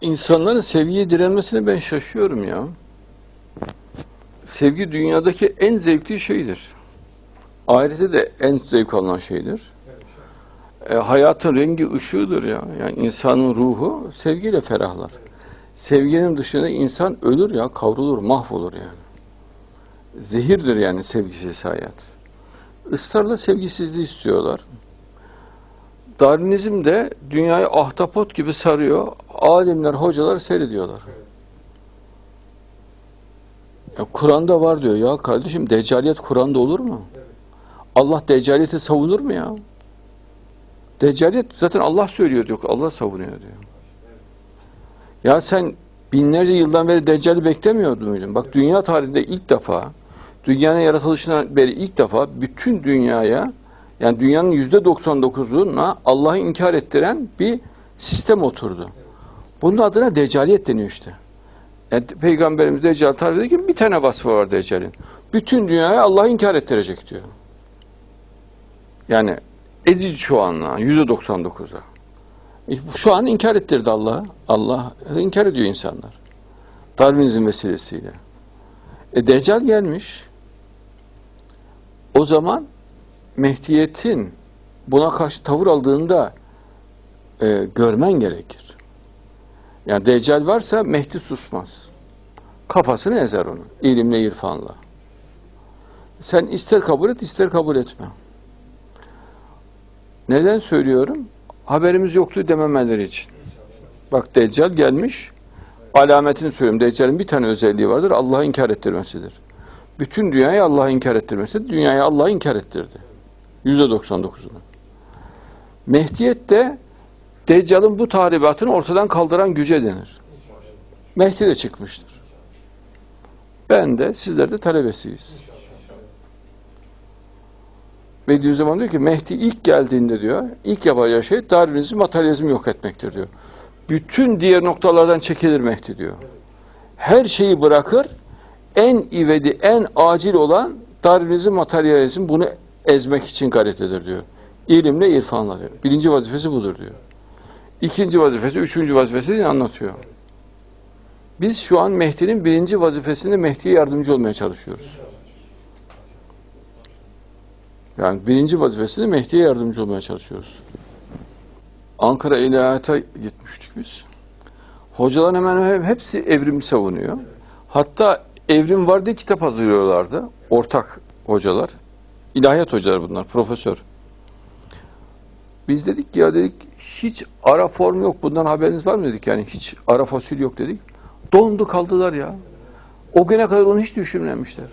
İnsanların sevgiye direnmesine ben şaşıyorum ya. Sevgi dünyadaki en zevkli şeydir. Ahirette de en zevk alınan şeydir. E, hayatın rengi ışığıdır ya. Yani insanın ruhu sevgiyle ferahlar. Sevginin dışında insan ölür ya, kavrulur, mahvolur yani. Zehirdir yani sevgisiz hayat. Israrla sevgisizliği istiyorlar. Darwinizm de dünyayı ahtapot gibi sarıyor. Alimler, hocalar seyrediyorlar. Ya Kur'an'da var diyor. Ya kardeşim deccaliyet Kur'an'da olur mu? Allah deccaliyeti savunur mu ya? Deccaliyet zaten Allah söylüyor diyor. Allah savunuyor diyor. Ya sen binlerce yıldan beri Deccal'i beklemiyor muydun? Bak dünya tarihinde ilk defa, dünyanın yaratılışından beri ilk defa bütün dünyaya, yani dünyanın yüzde 99'una Allah'ı inkar ettiren bir sistem oturdu. Bunun adına Deccaliyet deniyor işte. Yani Peygamberimiz Deccal tarif ki bir tane vasfı var Deccal'in. Bütün dünyaya Allah'ı inkar ettirecek diyor. Yani ezici çoğunluğa, yüzde 99'a. E, Şu an inkar ettirdi Allah'ı. Allah inkar ediyor insanlar. Darwinizm vesilesiyle. E Deccal gelmiş. O zaman Mehdiyet'in buna karşı tavır aldığında e, görmen gerekir. Yani Deccal varsa Mehdi susmaz. Kafasını ezer onu. ilimle, irfanla. Sen ister kabul et, ister kabul etme. Neden söylüyorum? Haberimiz yoktu dememeleri için. Bak Deccal gelmiş, alametini söylüyorum. Deccal'in bir tane özelliği vardır, Allah'ı inkar ettirmesidir. Bütün dünyayı Allah'ı inkar ettirmesi, dünyayı Allah'ı inkar ettirdi. Yüzde 99'unu. Mehdiyet de Deccal'ın bu tahribatını ortadan kaldıran güce denir. Mehdi de çıkmıştır. Ben de sizler de talebesiyiz. Bediüzzaman diyor ki Mehdi ilk geldiğinde diyor, ilk yapacağı şey Darwinizm, materyalizmi yok etmektir diyor. Bütün diğer noktalardan çekilir Mehdi diyor. Her şeyi bırakır, en ivedi, en acil olan Darwinizm, materyalizm bunu ezmek için gayret eder diyor. İlimle, irfanla diyor. Birinci vazifesi budur diyor. İkinci vazifesi, üçüncü vazifesini anlatıyor. Biz şu an Mehdi'nin birinci vazifesinde Mehdi'ye yardımcı olmaya çalışıyoruz. Yani birinci vazifesinde Mehdi'ye yardımcı olmaya çalışıyoruz. Ankara İlahiyat'a gitmiştik biz. Hocaların hemen hepsi evrimi savunuyor. Hatta evrim var diye kitap hazırlıyorlardı. Ortak hocalar. İlahiyat hocaları bunlar, profesör. Biz dedik ki ya dedik hiç ara form yok bundan haberiniz var mı dedik yani hiç ara fosil yok dedik. Dondu kaldılar ya. O güne kadar onu hiç düşünmemişler.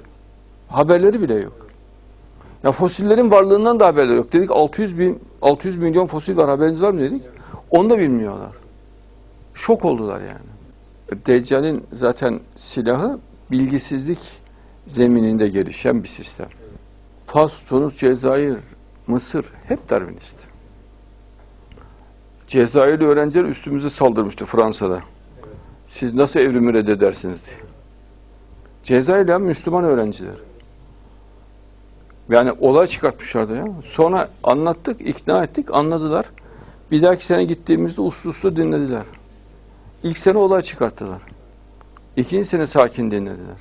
Haberleri bile yok. Ya fosillerin varlığından da haberleri yok. Dedik 600 bin 600 milyon fosil var haberiniz var mı dedik. Onu da bilmiyorlar. Şok oldular yani. Deccal'in zaten silahı bilgisizlik zemininde gelişen bir sistem. Fas, Tunus, Cezayir, Mısır hep Darwinist. Cezayirli öğrenciler üstümüze saldırmıştı Fransa'da. Siz nasıl evrimi reddedersiniz diye. Cezayirli Müslüman öğrenciler. Yani olay çıkartmışlardı ya. Sonra anlattık, ikna ettik, anladılar. Bir dahaki sene gittiğimizde uslu uslu dinlediler. İlk sene olay çıkarttılar. İkinci sene sakin dinlediler.